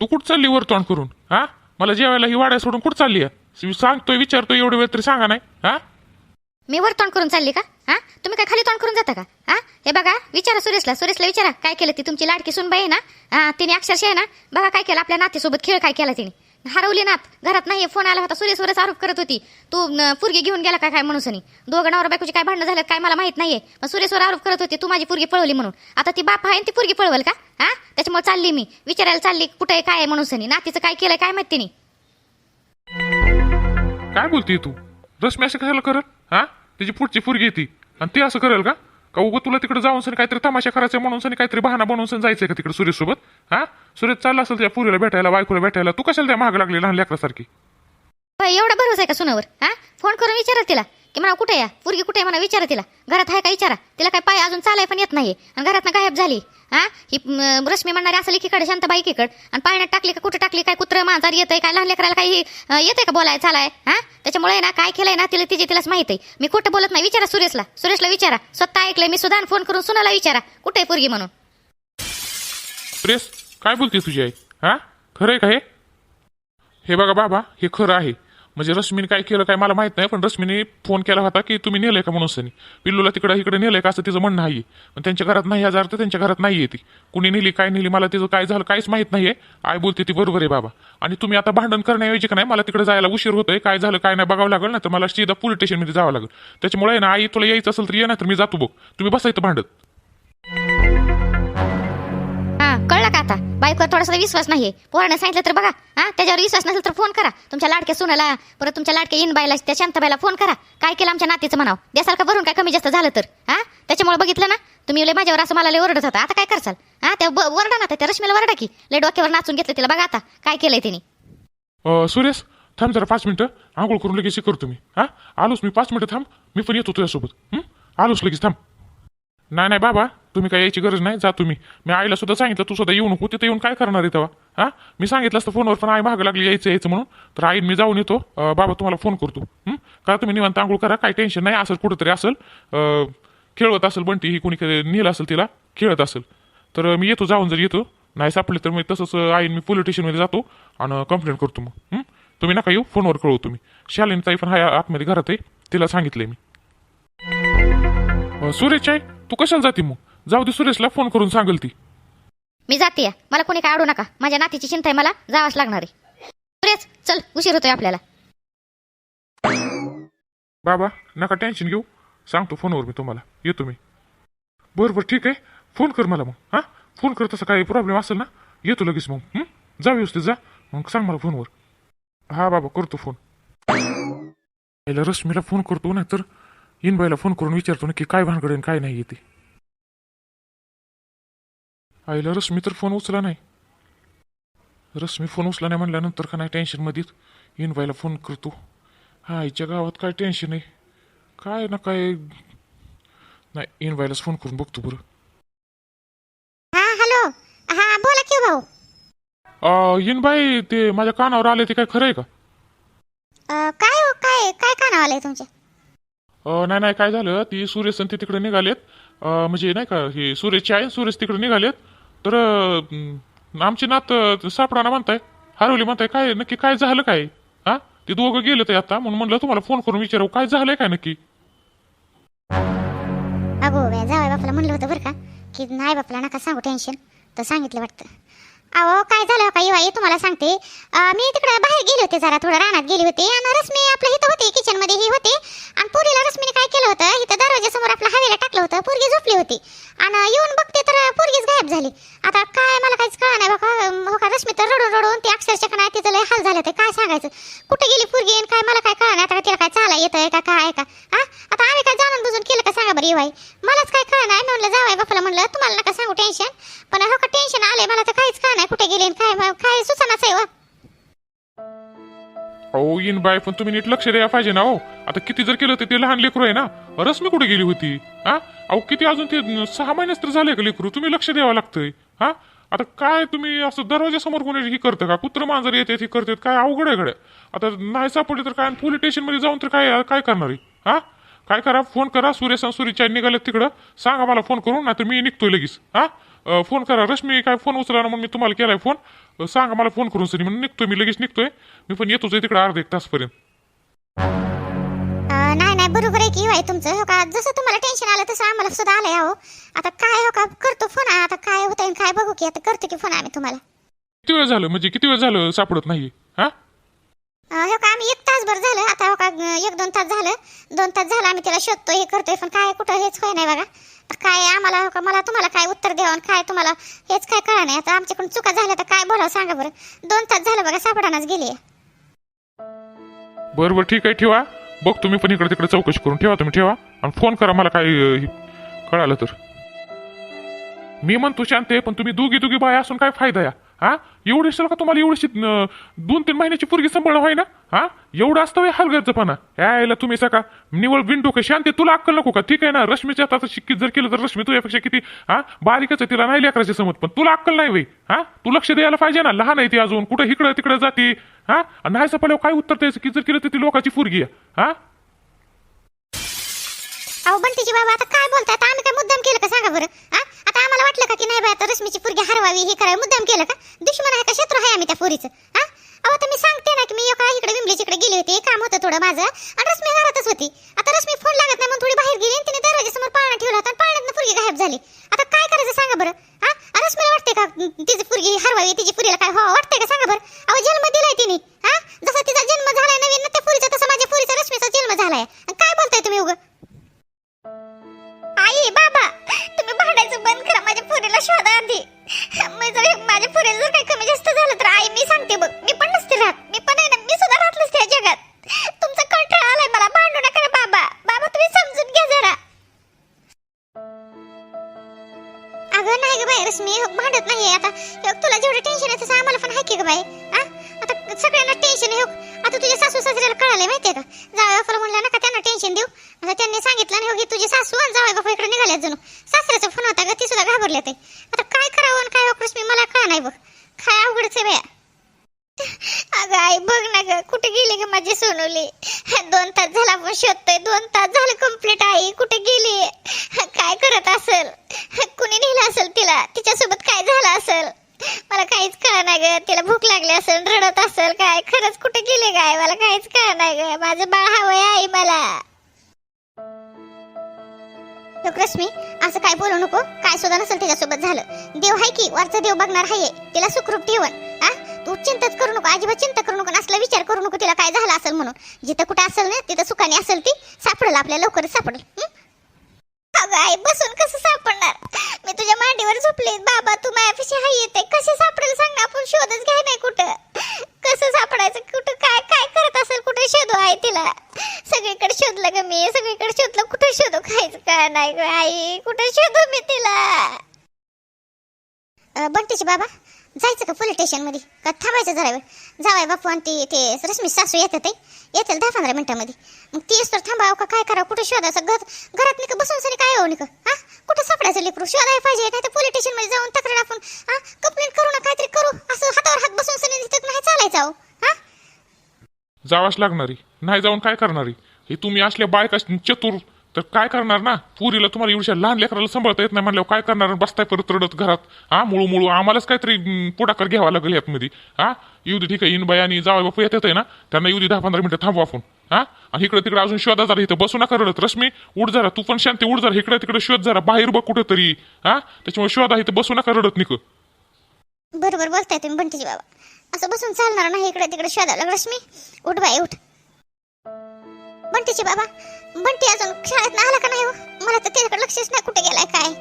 तू कुठं चालली वर तोंड करून? हा? मला जेवायला ही वाड्या सोडून कुठं चालली आहे? सांगतोय विचारतोय एवढे वेळ तरी सांगा नाही हा? मी वर तोंड करून चालली का? हा? तुम्ही काय खाली तोंड करून जाता का? हा? हे बघा विचारा सुरेशला सुरेशला विचारा काय केलं ती तुमची लाडकी सुनबाई आहे ना? तिने अक्षरशः आहे ना बघा काय केलं आपल्या नातीसोबत खेळ काय केला तिने? हरवली नात. घरात नाही फोन आला होता. सुरेशवरच आरोप करत होती. तू पुरगी घेऊन गेला काय काय म्हणून सनी दोघं नवरा बायकोची काय भांडणं झालं काय मला माहीत नाहीये. पण सुरेशवर आरोप करत होती तू माझी पुरगी पळवली म्हणून. आता ती बाप आहे आणि ती पुरगी पळवल का? हा? त्याच्यामुळे चालली मी. विचारायला चालली कुठे आहे, काय आहे म्हणून सनी नातीचं काय केलंय काय माहिती नाही काय बोलती तू? रश्मी असं कशाला करल? हा? त्याची पुढची पुरगी येते आणि ती असं करेल का? का उगं तुला तिकडे जाऊन सन काहीतरी तमाशा करायचा म्हणून सन काहीतरी बहाना बनवून सन जायचंय का तिकडे सुरेश सोबत हा? सुरेश चालला असेल त्या पुरीला भेटायला बायकोला भेटायला. तू कशाला त्या महाग लागली लहान लेकरासारखी? एवढा भरोसा आहे का सुनावर? हा? फोन करून विचारा तिला. की म्हणा कुठे या? पुरगी कुठे आहे म्हणा विचारा तिला. घरात आहे का? विचारा. तिला काय पाय अजून चालाय पण येत नाही आणि घरातनं गायब झाली. हा ही रश्मी म्हणणारी असं एकीकडे शांतबाई किकड आणि पाण्यात टाकली का कुठे टाकली काय कुत्र मांजार येतंय काय लहान लेकराला काही येतंय का बोलाय चालाय? हा त्याच्यामुळे ना काय केलंय ना तिला तिची तिलाच माहीत आहे. मी कुठं बोलत नाही. विचारा सुरेशला. सुरेशला विचारा. स्वतः ऐकलंय मी सुधान फोन करून सुनाला विचारा. कुठे पुरगी म्हणून? सुरेश काय बोलते तुझी आई? हा खरंय का हे? हे बघा बाबा हे खरं आहे. म्हणजे रश्मीने काय केलं काय मला माहीत नाही पण रश्मीने फोन केला होता की तुम्ही नेलंय का म्हणून सनी? पिल्लूला तिकडं इकडे नेलंय का असं तिचं म्हणणं आहे. पण त्यांच्या घरात नाही हजार तर त्यांच्या घरात नाही ती. कुणी नेली काय नेली मला तिचं काय झालं काहीच माहीत नाहीये. आई बोलते ती बरोबर आहे बाबा. आणि तुम्ही आता भांडण करण्याऐवजी का नाही मला तिकडे जायला उशीर होतोय काय झालं काय नाही बघावं लागेल ना तर मला सीधा पोलीस स्टेशनमध्ये जावं लागेल. त्याच्यामुळे ना आई तुला यायचं असेल तर ये ना तर मी जातो बघ. तुम्ही बसायचं भांडत. बायकोवर थोडासा विश्वास नाही पोराने सांगितलं तर बघा हा? त्याच्यावर विश्वास नसेल तर फोन करा. तुमच्या लाडक्या सुनाला परत तुमच्या लाडक्या इनबाईला त्या शांताबाईला फोन करा. काय केलं आमच्या नातीचं म्हणाव? द्यासाल का भरून काय कमी जास्त झालं तर हा? त्याच्यामुळे बघितलं ना? तुम्ही लय माझ्यावर असं मला लय ओरडत होता. आता काय करसाल? हा? त्या वरडा ना त्या रश्मीला वरडा की. लय डोक्यावर नाचून घेतलं तिला. बघा आता काय केलंय तिने. अ, सुरेश थांब जरा पाच मिनिटं. आंघोळ करून लगेच हे करतो मी. हा? आलोच मी. पाच मिनिटं थांब. मी पण येतो तुझ्यासोबत. हं? आलोच लगेच. थांब. नाही नाही बाबा तुम्ही काय यायची गरज नाही जा तुम्ही. मी आईला सुद्धा सांगितलं तू सुद्धा येऊ नको तिथे येऊन काय करणार आहे तेव्हा? हा? मी सांगितलं असतं फोनवर पण आई महाग लागली यायचं यायचं म्हणून. तर आई मी जाऊन येतो. बाबा तुम्हाला फोन करतो. का तुम्ही निवांत आंघोळ करा काही टेन्शन नाही असेल कुठंतरी असेल. खेळवत असेल बंटी ही कोणी नेलं असेल तिला खेळत असेल. तर मी येतो जाऊन जर येतो नाही सापडले तर मी तसंच आईन मी पोलीस स्टेशनमध्ये जातो आणि कंप्लेंट करतो मग. तुम्ही नका येऊ फोनवर कळवतो मी शालिनी ताई पण हाय आतमध्ये घरात आहे तिला सांगितलंय मी. सुरेश आहे तू कशाला जाते मग? जाऊ दे सुरेशला फोन करून सांगेल ती. मी जाते. मला कोणी काय अडू नका. माझ्या नातीची चिंता आहे. मला जावंच लागणार आहे. सुरेश चल उशीर होतोय आपल्याला. बाबा नका टेन्शन घेऊ. सांगतो फोनवर मी तुम्हाला. येतो मी. बरं बरं ठीक आहे. फोन कर मला मग. हां? फोन कर तसं काही प्रॉब्लेम असेल ना? येतो लगेच मग. हं? जा व्यवस्थित जा. मग सांग मला फोनवर हा बाबा करतो फोन पहिला रश्मीला फोन करतो नाही तर इनबाईला फोन करून विचारतो ना की काय भानगड आहे आणि काय नाही येते आईला रश्मी तर फोन उचला नाही. रश्मी फोन उचला नाही म्हणल्यानंतर का नाही टेन्शनमध्येच इनबाईला फोन करतो. हा आईच्या गावात काय टेन्शन आहे? काय ना काय? नाही इनबाईलाच फोन करून बघतो बरं. हा हॅलो. हा बोला की भाऊ. अं, इनबाई ते माझ्या कानावर आले ते काय खरं आहे का? काय हो काय काय कानाव आलंय तुमच्या अं, नाही नाही काय झालं? ती सुरेश आणि ते तिकडे निघालेत. अं, म्हणजे नाही का हे सूर्यची आहे सुरेश तिकडे निघालेत. तर अं, आमची नात अं, सापडाना म्हणताय हरवली म्हणताय काय नक्की काय झालं काय? हा? ते दोघं गेले ते आता. म्हणून म्हणलं तुम्हाला फोन करून विचारावं काय झालंय काय नक्की? अगो बया बापला म्हणलं होतं बरं का की नाही बापला नका सांगू टेन्शन तर सांगितलं वाटतं. अहो काय झालं? का वाई तुम्हाला सांगते. मी तिकडे बाहेर गेले होते जरा थोडं रानात गेले होते. आणि रश्मी आपलं इथं होते किचनमध्ये ही होते. आणि पोरीला रश्मीने काय केलं होतं इथं दरवाजासमोर आपलं हवेला टाकलं होतं पोरगी झोपली होती. आणि येऊन बघते तर पोरगीच गायब झाली. आता काय मला काहीच कळ नाही बघा हो का? रश्मी तर रडून रडून ते अक्षरशः का नाही तिचं लय हाल झालं ते काय सांगायचं? कुठे गेली पोरगी आणि काय? मला काय कळ नाही. आता तिला काय चाला येतंय का काय का? हा? आता आम्ही काय जाणून बुजून केलं का सांगा बरं वाई मलाच काय कळ नाही. म्हणलं जावाय बापाला म्हणलं तुम्हाला नका सांगू टेन्शन पण हो का टेन्शन आलंय. मला तर काहीच कळ नाही कुठे गेले? आणि काय काय सुचनाच आहे हो? व. अहो इन बाय पण तुम्ही नीट लक्ष द्यायला पाहिजे ना हो. आता किती जर केलं तर ते लहान लेकरू आहे ना. रश्मी कुठे गेली होती? हा? अहो किती अजून ते सहा महिन्याच तर झाले का लेकरू? तुम्ही लक्ष द्यावं लागतंय. हा? आता काय तुम्ही असं दरवाजासमोर कोणी हे करतं का? कुत्र मांजर येते हे करतात काय अवघड आहे गड्या आता नाही सापडले तर काय? पोलीस स्टेशनमध्ये जाऊन तर काय काय करणार आहे? हा? काय करा? फोन करा. सूर्य आणि निघाल्यात तिकडं. सांगा मला फोन करून नाही तर मी निघतोय लगेच. हा? अं, फोन करा. रश्मी काय फोन उचला ना म्हणून मी तुम्हाला केलाय फोन अं, सांगा मला फोन करून सरी. म्हणून निघतोय मी लगेच निघतोय. मी पण येतोच आहे तिकडे अर्धा एक तासपर्यंत. अं, नाही नाही बरोबर आहे की वाई तुमचं. हो का? जसं तुम्हाला टेन्शन आलं तसं आम्हाला सुद्धा आलंय अहो. आता काय हो का? करतो फोन आता काय होतंय आणि काय बघू की. आता करतो की फोन आम्ही तुम्हाला. किती वेळ झालं? म्हणजे किती वेळ झालं सापडत नाही हा? अं, हो का? आम्ही एक तासभर झालं आता हो का अं, एक दोन तास झालं. दोन तास झालं आम्ही त्याला शोधतो हे करतोय पण काय कुठं हेच होय नाही बघा. काय आम्हाला का मला तुम्हाला काय उत्तर द्यावं आणि काय तुम्हाला हेच काय कळा नाही. आता आमच्याकडून चुका झाल्या तर काय बोलावं सांगा बरं. दोन तास झालं बघा सापडानाच गेली बरं बरं ठीक आहे ठेवा. बघ तुम्ही पण इकडे तिकडे चौकशी करून ठेवा तुम्ही ठेवा. आणि फोन करा मला काय हे कळालं तर. मी म्हणतो शांत आहे पण तुम्ही दोघी दुगी बाय असून काय फायदा या? हा? एवढी सर का तुम्हाला एवढीशी दोन तीन महिन्याची पोरगी सांभाळणं व्हाय ना हा? एवढं असतं व्हय हलगर्जपणा? यायला तुम्ही सका. निवळ विंडो का शांती तुला अक्कल नको का? ठीक आहे ना? रश्मीच्या आता शिक्कीत जर केलं तर रश्मी तुझ्यापेक्षा किती हा? बारीकच आहे. तिला नाही लेकराची समज पण तुला अक्कल नाही वय हा? तू लक्ष द्यायला पाहिजे ना? लहान आहे ती अजून. कुठं इकडं तिकडं जाते. हा? नाही सपाल्यावर काय उत्तर द्यायचं? की जर केलं तर ती लोकांची पोरगी आहे. हा? अहो बंटीची बाबा आता काय बोलतात? आम्ही काय मुद्दाम केलं का? सांगा बरं. आता आम्हाला वाटलं का की नाही बाय आता रश्मीची पुरगी हरवावी हे करावी मुद्दाम केलं का? दुश्मन आहे का? शत्रू आहे आम्ही त्या पुरीचं हा? अहो तर मी सांगते ना की मी एका इकडे विंबलीच्या इकडे गेली होती काम होतं थोडं माझं आणि रश्मी घरातच होती. आता रश्मी फोन लागत नाही म्हणून थोडी बाहेर गेली आणि तिने दरवाजासमोर पाळणा ठेवला होता आणि पाळण्यातनं गायब झाली. आता काय करायचं सांगा बरं हा? आणि रश्मीला वाटते का तिची पुरगी हरवावी तिची पुरीला काय हो वाटते का? सांगा बरं. अहो जन्म दिलाय तिने हा? जसा तिचा जन्म झाला माझी सोनवली दोन तास झाला आपण शोधतोय. दोन तास झालं कंप्लीट आई कुठे गेली? काय करत असेल? कुणी नेलं असेल तिला? तिच्यासोबत काय झालं असेल? मला काहीच कळ नाही ग. तिला भूक लागली असेल रडत असेल काय? खरंच कुठे गेले काय मला काहीच कळ नाही ग. माझं बाळ हवंय आई मला. रश्मी असं काय बोलू नको. काय सुद्धा नसेल तिच्यासोबत झालं. देव आहे की वरचा देव बघणार आहे तिला सुखरूप ठेवण. आ? तू चिंताच करू नको अजिबात चिंता करू नको असला विचार करू नको तिला काय झालं असेल म्हणून. जिथं कुठं असेल ना तिथं सुखाने असेल ती सापडेल आपल्या लवकरच सापडेल. अगं आई बसून कसं सापडणार? मी तुझ्या मांडीवर झोपले. बाबा तू माझ्यापाशी हाय येते. कसे सापडेल सांग ना आपण शोधच घ्याय नाही कुठं. कसं सापडायचं कुठं काय काय करत असेल कुठे शोधू आहे तिला? सगळीकडे शोधलं ग मी सगळीकडे शोधलं. कुठं शोधू खायचं का नाही ग आई? कुठं शोधू मी तिला? बंटीचे बाबा? जायचं का पोलीस स्टेशनमध्ये का थांबायचं जरा वेळ? जावाय बापू आणि ते ते रश्मी सासू येतात ते येतील दहा पंधरा मिनिटामध्ये. मग ती तर थांबावं का काय करावं? कुठं शोधायचं घर घरात निक बसून सरी काय हो निक हा? कुठं सापडायचं लेकरू? शोधायला पाहिजे. नाही तर पोलीस स्टेशनमध्ये जाऊन तक्रार आपण हा? कंप्लेंट करू ना काहीतरी करू. असं हातावर हात बसून सरी तिथं नाही चालायचं अहो. हा? जावाच लागणारी. नाही जाऊन काय करणारी? हे तुम्ही असल्या बायका चतुर तर काय करणार ना? पुरीला तुम्हाला एवढ्या लहान लेकराला सांभाळता येत नाही म्हणल्यावर काय करणार? बसताय परत रडत घरात. हा मुळू मुळू आम्हालाच काहीतरी पुढाकार घ्यावा लागेल यातमध्ये हा येऊ दे ठीक आहे इन बाई आणि जावा बापू येत आहे ना त्यांना येऊ दे दहा पंधरा मिनिटं थांबवा आपण हा आणि इकडे तिकडे अजून शोधा जरा इथं बसू नका रडत. रश्मी उठ जरा तू पण शांती उठ जरा इकडे तिकडे शोध जरा बाहेर बघ कुठं तरी हा त्याच्यामुळे शोधा इथं बसू नका रडत निक. बरोबर बोलताय तुम्ही बंटीजी बाबा. असं बसून चालणार नाही इकडे तिकडे शोधायला. रश्मी उठ बाई उठ. बंटीचे बाबा. बंटी अजून शाळेत आला का नाही हो? मला तर त्याच्याकडे लक्षच नाही कुठे गेलाय काय.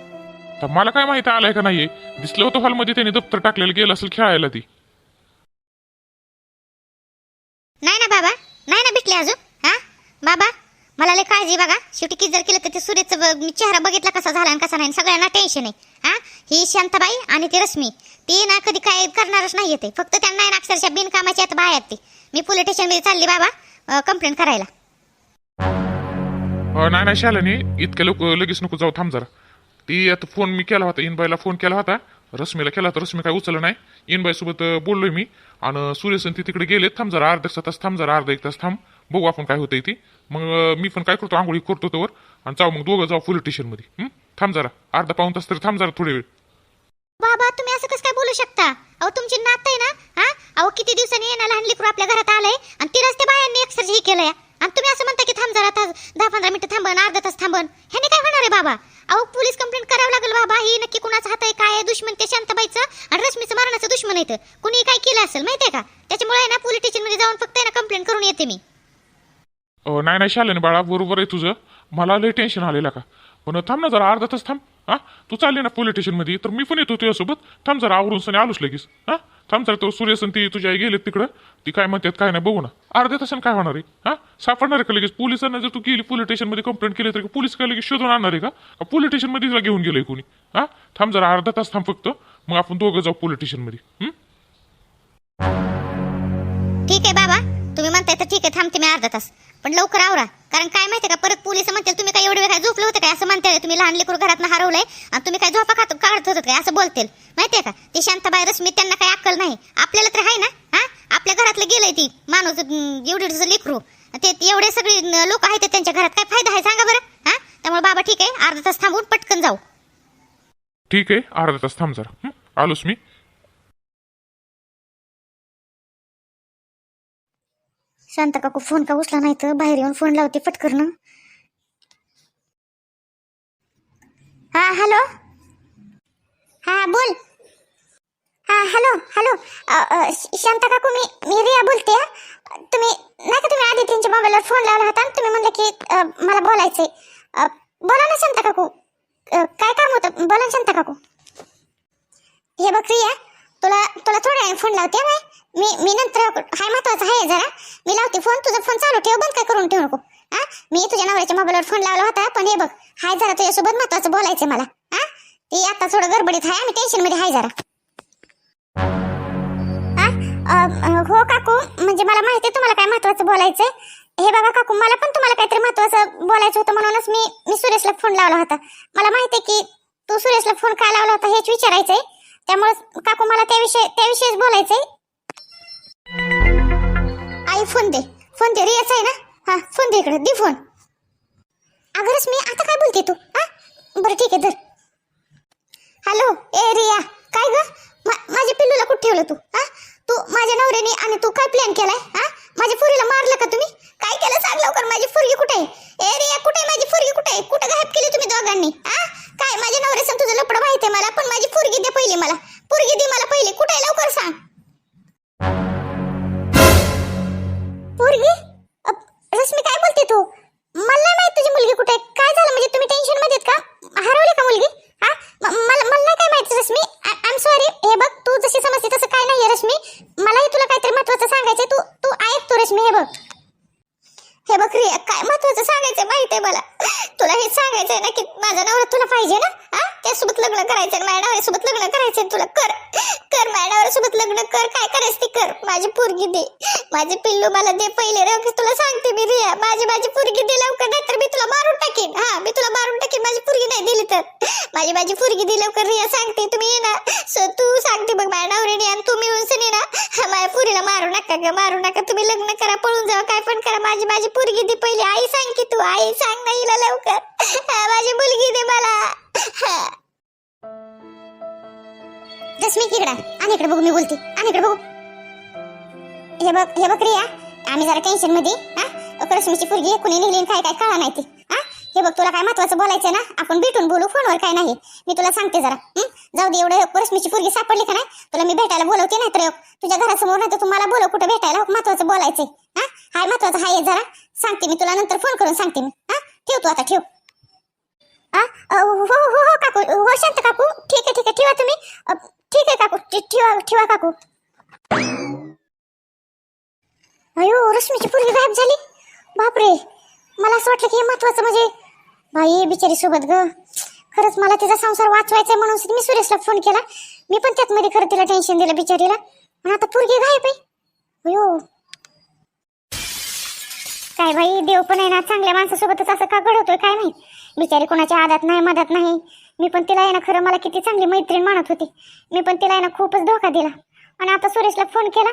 तर मला काय माहिती आलाय का नाहीये? दिसलं होतं हॉलमध्ये त्यांनी दप्तर टाकलेलं गेलं असेल खेळायला ती. नाही ना बाबा. नाही ना भेटले अजून हा? बाबा मला लय काळजी बघा. शेवटी किती जर केलं तर ते सूर्याचं ब- मी चेहरा बघितला कसा झाला आणि कसा नाही सगळ्यांना टेन्शन आहे हा? ही शांताबाई आणि ती रश्मी ती ना कधी काय करणारच नाही ते. फक्त त्यांना आहे ना अक्षरशः बिनकामाची आता आहेत ती. मी पोलीस स्टेशनमध्ये चालली बाबा कंप्लेंट करायला. नाही नाही शालानी इतक्या लोक लगेच नको जाऊ थांब जरा. ती आता फोन मी केला होता इनबाईला फोन केला होता. रश्मीला केला होता रश्मी काय उचललं नाही. इनबाईसोबत बोललोय मी. आणि सूर्यसन ती तिकडे गेले थांब जरा अर्धा तास थांब जरा अर्धा एक तास थांब. बघू आपण काय होतंय ती. मग मी पण काय करतो आंघोळी करतो तोवर. आणि जाऊ मग दोघं जाऊ पोलीस स्टेशनमध्ये हं? थांब जरा. अर्धा पाऊन तास तरी थांब जरा थोडे वेळ. बाबा तुम्ही असं कसं काय बोलू शकता? अहो तुमची नात आहे ना? हा? अहो किती दिवसांनी येणार लहान लेकरू आपल्या घरात आलंय आणि ती रस्ते बायांनी एक्सरसाइज हे केलंय. आणि तुम्ही असं म्हणता की थांब जरा तास दहा पंधरा मिनिटं थांबन अर्धा तास थांबन. ह्याने काय होणार आहे बाबा? अहो पोलीस कंप्लेंट करावं लागेल बाबा. ही नक्की कुणाचा हात आहे काय आहे? दुश्मन ते शांताबाईचं आणि रश्मीचं मरणाचं दुश्मन आहे कुणी काय केलं असेल माहितीये का? त्याच्यामुळे आहे ना पोलीस स्टेशनमध्ये जाऊन फक्त आहे ना कंप्लेंट करून येते मी. अ, नाही नाही शालन बाळा बरोबर आहे तुझं. मला लय टेन्शन आलेलं का? पण थांब ना जरा अर्धा तास थांब. हा? तू चालली ना पोलीस स्टेशनमध्ये तर मी पण येतो तुझ्यासोबत. थांब जरा आवरून सणी आलोच लगेच. हा? थांब जरा तो सूर्यसन ती तुझ्या आई गेलेत तिकडं. ती काय म्हणतात काय नाही बघू ना. अर्ध्या तासानं काय होणार आहे? हा? सापडणार आहे का लगेच? पोलिसांना जर तू गेली पोलीस स्टेशनमध्ये कंप्लेंट केली तर पोलीस काय लगेच शोधून आणणार आहे का? का पोलीस स्टेशनमध्ये तिला घेऊन गेलंय कोणी? हा? थांब जरा अर्धा तास थांब फक्त. मग आपण दोघं जाऊ पोलीस स्टेशनमध्ये हं? ठीक आहे बाबा. तुम्ही म्हणताय तर ठीक आहे थांबते मी अर्धा तास. पण लवकर आवरा. कारण काय माहितीये का परत पोलीस म्हणतील तुम्ही काय एवढे वेळ काय झोपले होते काय? असं म्हणते तुम्ही लहान लेकरू घरात हरवलंय आणि तुम्ही काय झोपा खात काढत होत काय? असं बोलतील. माहितीये का? ती शांताबाई रश्मी त्यांना काही अक्कल नाही. आपल्याला तर आहे ना? हा? आपल्या घरातलं गेलंय ती. माणूस एवढी लेकरू. ते एवढे सगळे लोक आहेत त्यांच्या घरात काय फायदा आहे सांगा बरं? हा? त्यामुळे बाबा ठीक आहे अर्धा तास थांबून पटकन जाऊ. ठीक आहे अर्धा तास थांब जरा. आलोच मी. शांत काकू फोन का उचला नाही तर बाहेर येऊन फोन लावते पटकन. हा हॅलो? हा बोल. हा हॅलो हॅलो. श- शांता काकू मी मी रिया बोलते. तुम्ही नाही का तुम्ही आधी त्यांच्या मोबाईलवर फोन लावला होता? आणि तुम्ही म्हणलं की मला बोलायचंय. बोला ना शांता काकू काय काम होतं? बोला ना शांता काकू हे बघ रिया तुला तुला थोड्या फोन लावते बाय मी मी नंतर हाय महत्वाचं आहे जरा. मी लावते फोन तुझा फोन चालू ठेव बंद काय करून ठेवू नको हा? मी तुझ्या नवऱ्याच्या मोबाईलवर फोन लावला होता पण हे बघ हाय जरा तुझ्यासोबत महत्वाचं बोलायचं मला हा? ती आता थोडं गडबडीत आहे आम्ही टेन्शनमध्ये हाय जरा. हा? हो काकू म्हणजे मला माहिती आहे तुम्हाला काय महत्वाचं बोलायचंय. हे बघा काकू मला पण तुम्हाला काहीतरी महत्वाचं बोलायचं होतं म्हणूनच मी मी सुरेशला फोन लावला होता. मला माहिती आहे की तू सुरेशला फोन का लावला होता हेच विचारायचंय. त्यामुळे काकू मला त्याविषयी त्याविषयीच बोलायचंय. आई फोन दे. फोन दे. रियाच आहे ना? हा फोन दे इकडे. दे फोन अगरच मी आता काय बोलते तू? हा? बरं ठीक आहे धर. हॅलो ए रिया. काय ग? मा- माझ्या पिल्लूला कुठे ठेवलं तू? हा? तू माझ्या नवऱ्याने आणि तू काय प्लॅन केलाय? हा? माझ्या फुरीला मारलं का तुम्ही? काय केलं? सांग लवकर. माझी फुरगी कुठे आहे? ए रिया कुठे आहे? माझी फुरगी कुठे आहे? कुठे गायब केली तुम्ही दोघांनी हा काय माझ्या नवऱ्याचं तुझं मला पण माझी फुरगी दे पहिली मला. हे ना की माझा नवरा तुला पाहिजे ना? हा? त्यासोबत लग्न करायचं माझ्या नवऱ्यासोबत लग्न करायचंय तुला कर. कर माझ्या सोबत लग्न कर काय करायचं ते कर. माझी पोरगी दे. माझे पिल्लू मला दे पहिले. रे तुला सांगते मी रिया. माझी माझी पोरगी दे लवकर नाहीतर मी तुला मारून टाकीन. हा मी तुला मारून टाकीन. माझी पोरगी नाही दिली तर. माझी माझी पोरगी दे लवकर रिया. सांगते तुम्ही ये ना. सो तू सांगते बघ माझ्या नवऱ्याने आणि तुम्ही मिळून ये ना माझ्या पुरीला मारू नका ग मारू नका. तुम्ही लग्न करा पळून जावा काय पण करा. माझी माझी पोरगी दे पहिले. आई सांग की तू. आई सांग ना हिला लवकर. हा, माझी मुलगी दे मला. जसमी रश्मी आणि इकडे बघू मी बोलते. आणि इकडे बघू. हे बघ हे बघ रिया. आम्ही जरा टेन्शनमध्ये हा? रश्मीची पुरगी कुणी नेली काय काय कळा नाही ती हा? हे बघ तुला काय महत्वाचं बोलायचं ना? आपण भेटून बोलू फोनवर काय नाही. मी तुला सांगते जरा जाऊ दे एवढं रश्मीची पुरगी सापडली का नाही? तुला मी भेटायला बोलवते नाही तर तुझ्या घरासमोर नाही तर तुम्हाला बोलव कुठं भेटायला हो, महत्वाचं बोलायचंय हा? हाय महत्वाचं हाय जरा. सांगते मी तुला नंतर फोन करून सांगते मी हा? ठेव तू आता ठेव. हो, हो हो हो काकू. हो शांत काकू. ठीक आहे ठीक आहे ठेवा तुम्ही. ठीक आहे काकू. ठेवा ठेवा काकू. अयो रश्मीची पोरगी गायब झाली. बापरे. मला असं वाटलं की हे महत्वाचं म्हणजे बाई बिचारी सोबत ग. खरंच मला तिचा संसार वाचवायचा म्हणून मी सुरेशला फोन केला. मी पण त्यात मध्ये खरं तिला टेन्शन दिलं बिचारीला. पण आता पोरगी गायब आहे. अयो. काय बाई देव पण आहे ना चांगल्या माणसासोबतच असं का घडवतोय काय नाही बिचारी कोणाच्या आदात नाही मदत नाही. मी पण तिला आहे ना खरं मला किती चांगली मैत्रीण मानत होती. मी पण तिला आहे ना खूपच धोका दिला. आणि आता सुरेशला फोन केला.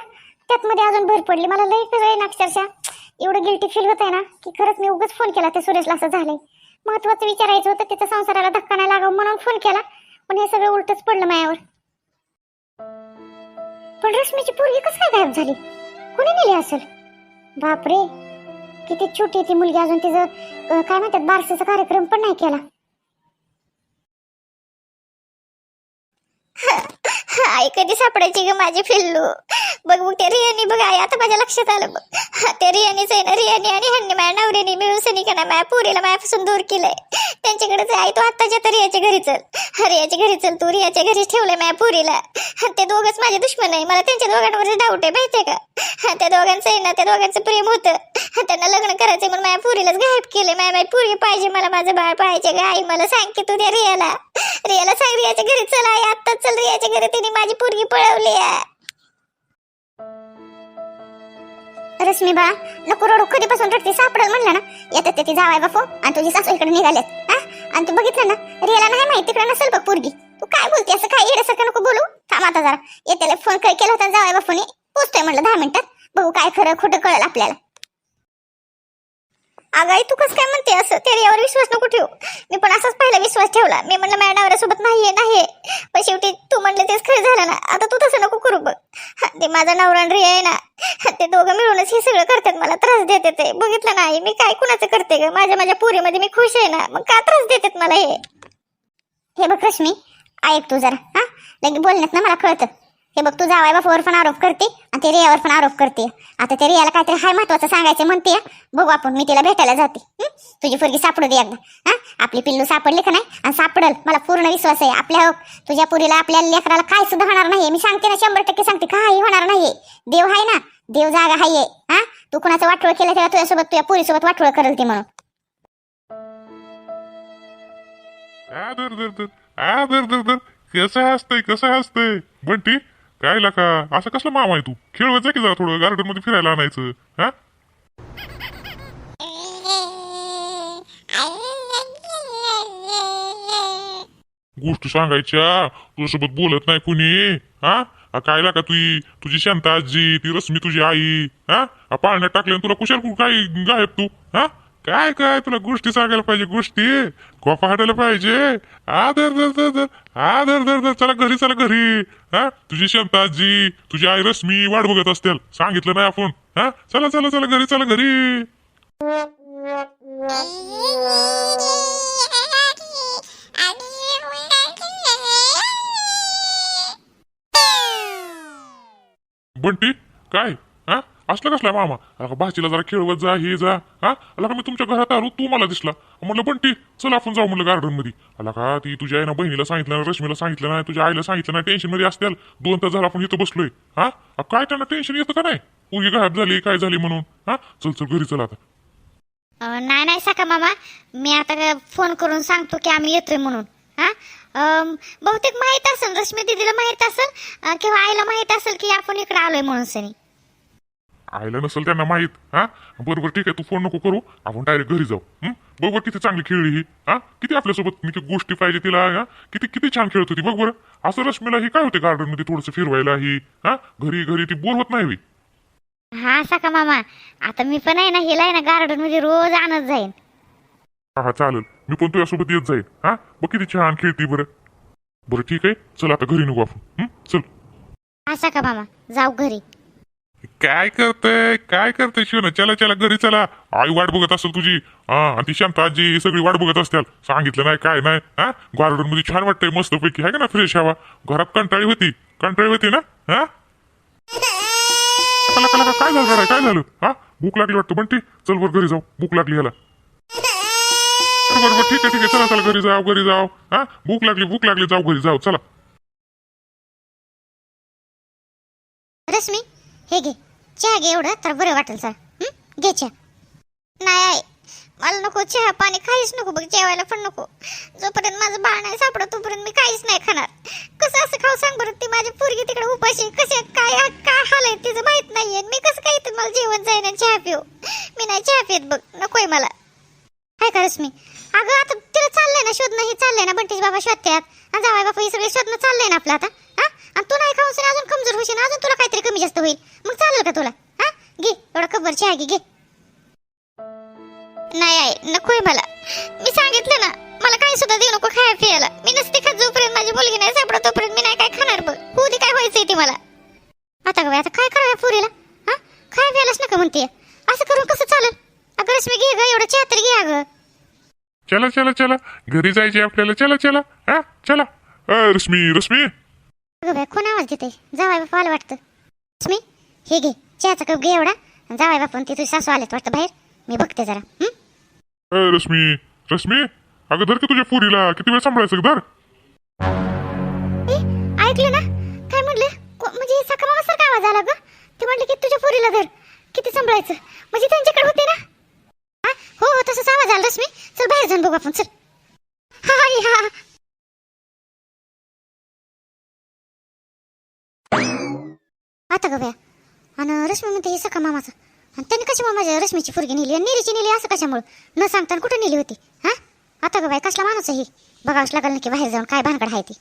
त्यात मध्ये अजून भर पडली. मला लई आहे ना अक्षरशः एवढं गिल्टी फील होत आहे ना की खरंच मी उगाच फोन केला त्या सुरेशला असं झालंय. महत्वाचं विचारायचं होतं तिच्या संसाराला धक्का नाही लागावं म्हणून फोन केला. पण हे सगळं उलटच पडलं मायावर पण रश्मीची पोरगी कसं काय गायब झाली? कोणी नेली असेल? बापरे. किती छोटी ती मुलगी अजून तिचं काय म्हणतात बारसेचा कार्यक्रम पण नाही केला. आई कधी सापडायची ग माझी फिल्लू बघ बघ ते रियानी बघ आई आता माझ्या लक्षात आलं बघ. ते रियानीच आहे ना रियानी आणि ह्यांनी माझ्या नवऱ्याने मिळून सनी ना माझ्या पुरीला माझ्यापासून दूर केलंय. त्यांच्याकडेच आई तू आत्ताच्या तर रियाच्या घरी चल. रियाच्या घरी चल तू रियाच्या घरी ठेवलंय माझ्या पुरीला. ते दोघच माझे दुश्मन आहे मला त्यांच्या दोघांवर डाऊट आहे माहितीये का? हा, त्या दोघांचं आहे ना त्या दोघांचं प्रेम होतं. त्यांना लग्न करायचं म्हणून माझ्या पुरीलाच गायब केले माझ्या माझी पुरी पाहिजे मला माझं बाळ पाहिजे ग आई मला सांग की तू त्या रियाला. रियाला सांग रियाच्या घरी चल आई आत्ताच चल रियाच्या घरी तिने माझी पोरगी पळवली आहे. रश्मी बा नको रडू. कधीपासून रडते? सापडल म्हणलं ना. येतात ते ती जावाय बापू. आणि तुझी सासू इकडे निघाल्यात आणि तू बघितलं ना? रियाला नाही माहिती तिकडे नसेल बघ पोरगी. तू काय बोलते? असं काय येण्यासारखं नको बोलू? थांब आता जरा. येत्याला फोन काय केला होता जावाय बापूने? पोचतोय म्हणलं दहा मिनिटात. बघू काय खरं खोटं कळलं आपल्याला. अगाई तू कसं काय म्हणते? असं त्या यावर विश्वास नको ठेवू. मी पण असाच पहिला विश्वास ठेवला. मी म्हणलं माझ्या नवऱ्यासोबत नाहीये नाहीये. पण शेवटी तू म्हणले तेच खरं झालं ना. आता तू तसं नको करू बघ. ते माझा नवरा आणि रिया आहे ना ते दोघं मिळूनच हे सगळं करतात. मला त्रास देते ते. बघितलं नाही मी काय कुणाचं करते ग? माझ्या माझ्या पुरीमध्ये मी खुश आहे ना. मग का त्रास देतात मला हे? हे बघ रश्मी. ऐक तू जरा हा? लगे बोलण्यात ना मला कळतं. हे बघ तू जावाय बापावर पण आरोप करते आणि ते रियावर पण आरोप करते. आता ते रियाला काहीतरी हाय महत्वाचं सांगायचं म्हणते. बघू आपण मी तिला भेटायला जाते. तुझी पोरगी सापडू दे एकदा. हा? आपली पिल्लू सापडली का नाही? आणि सापडल. मला पूर्ण विश्वास आहे. आपल्या हो, तुझ्या पुरीला आपल्या लेकराला काय सुद्धा होणार नाहीये. मी सांगते ना शंभर टक्के सांगते. काही होणार नाहीये. देव आहे ना. देव जागा हाय हा? तू कुणाचं वाटोळ केलं तेव्हा तुझ्यासोबत तुझ्या पुरीसोबत वाटोळ करेल ते म्हणून. आ आ कसं हसतंय कसं हसतंय? बंटी काय लाका असं कसलं मामा आहे तू? खेळवत जा की जरा थोडं गार्डनमध्ये फिरायला आणायचं हा? गोष्ट सांगायच्या तुझ्यासोबत बोलत नाही कुणी हा? आ, काय लाका तुझी तुझी शांता आजी ती रश्मी तुझी आई हा? आ, पाळण्यात टाकल्या तुला कुशाल कु- काय गायब तू हा? काय काय तुला गोष्टी सांगायला पाहिजे गोष्टी? कोपा हाडायला पाहिजे? आदर धर धर धर आदर धर दर चला घरी चला घरी. हा तुझी शंताजी तुझी आई रश्मी वाट बघत असतील. सांगितलं नाही आपण. हा चला चला चला घरी चला घरी. बंटी काय? असलं कसलं मामा? अगं भाजीला भाचीला जरा खेळवत जा हे जा. हा? अला का मी तुमच्या घरात आलो तू मला दिसला. म्हणलं बंटी चल आपण जाऊ म्हणलं गार्डनमध्ये. अला का ती तुझ्या आईनं बहिणीला सांगितलं ना रश्मीला सांगितलं नाही तुझ्या आईला सांगितलं नाही टेन्शनमध्ये असतील. दोन तास झाला आपण इथं बसलोय. हा? काय त्यांना टेन्शन येतं का नाही? उगी गायब झाली काय झाली म्हणून? हा? चल चल घरी चल आता. नाही नाही साका मामा. मी आता काय फोन करून सांगतो की आम्ही येतोय म्हणून. हा? बहुतेक माहीत असेल रश्मी दिदीला माहीत असेल किंवा आईला माहीत असेल की आपण इकडे आलोय म्हणून सनी. आईला नसेल त्यांना माहीत हा? बरोबर ठीक आहे तू फोन नको करू. आपण डायरेक्ट घरी जाऊ. हं? बरोबर किती चांगली खेळली ही हा? किती आपल्यासोबत निकी गोष्टी पाहिजे तिला हा? किती किती छान खेळत होती बघ बरं. असं रश्मीला ही काय होते गार्डनमध्ये थोडस फिरवायला ही हा? घरी घरी ती बोर होत नाही बी. हा साका मामा? आता मी पण आहे ना हिला आहे ना गार्डनमध्ये रोज आणत जाईन. हा हा चालेल. मी पण तुझ्यासोबत येत जाईल हा? बघ किती छान खेळती बरं. बरं ठीक आहे. चल आता घरी निघू आपण. हं? चल. हा साका मामा? जाऊ घरी. काय करतय काय करतय शिवन? चला चला घरी चला. आई वाट बघत असेल तुझी. हा आणि ती शांत आजी सगळी वाट बघत असतील. सांगितलं नाही काय नाही. हा? गार्डनमध्ये छान वाटतंय मस्त पैकी आहे का ना फ्रेश हवा? घरात कंटाळी होती. कंटाळी होती ना? हा? कला कला काय झालं जरा? काय झालं? हा? भूक लागली वाटतं ती चल बर घरी जाऊ. भूक लागली ह्याला. बरोबर. ठीक आहे ठीक आहे. चला चला घरी जाऊ घरी जाऊ. हा? भूक लागली भूक लागली. जाऊ घरी जाऊ. चला. रश्मी हे घे. चहा घे एवढं तर बरं वाटेल सर घे चहा. नाही आहे मला नको चहा पाणी काहीच नको बघ जेवायला पण नको. जोपर्यंत माझं बाळ नाही सापडत तोपर्यंत मी काहीच नाही खाणार. कसं असं खाऊ सांग बरं ती माझी पोरगी तिकडे उपाशी कसे काय काय हाल आहे तिचं माहीत नाहीये. मी कसं काय इथं मला जेवण जाईन आणि चहा पिऊ? मी नाही चहा पित बघ नकोय मला. काय का मी अगं आता तिला चाललंय ना शोधणं हे चाललंय ना बंटीज बाबा शोधतात. जावाय बापा हे सगळे शोधणं चाललंय ना आपलं आता? तू अजून कमजोर होशील अजून तुला काहीतरी कमी जास्त होईल. मग चालेल का तुला? हा? घे एवढा खबर चहा घे. घे नाही आहे नकोय मला. मी सांगितलं ना मला काही सुद्धा देऊ नको खाया पियाला. मी नसते खात जोपर्यंत माझी मुलगी नाही सापडत तोपर्यंत मी नाही काय खाणार बघ. होऊ दे काय व्हायचंय ते मला. आता ग आता काय करावं पुरीला? हा? खाय व्हायलाच नका म्हणते. असं करून कसं चालेल? अगं रश्मी घे ग एवढं चहा तर घे अगं. चला चला चला. घरी जायचे आपल्याला. चला चला. हा? चला. अ, रश्मी रश्मी. अगं कोण आवाज देते जावाय बापा आलं वाटतं. रश्मी हे घे. चहाचा कप घे एवढा. जावाय बापा ते तुझी सासू आलेत वाटतं बाहेर. मी बघते जरा. हं? रश्मी रश्मी अगं धर की तुझ्या पुरीला. किती वेळ सांभाळायचं धर. ए, ऐकलं ना? काय म्हणले? को- म्हणजे सका मामासारखा आवाज आला ग. ते म्हणले की तुझ्या पोरीला धर. किती सांभाळायचं? म्हणजे त्यांच्याकडे होते ना? हा? हो हो तसंच आवाज आला रश्मी चल बाहेर जाऊन बघू आपण. चल. हा आई, हा. आता गव्या आणि रश्मी म्हणते हे सका मामाचं. आणि त्यांनी कशा माझ्या रश्मीची फुरगी नेली आणि नेलीची नेली असं कशामुळं? न सांगता कुठं नेली होती? हां? आता गव्या बाय कसला माणूस आहे बघावंच लागलं की बाहेर जाऊन काय भानगड आहे ती.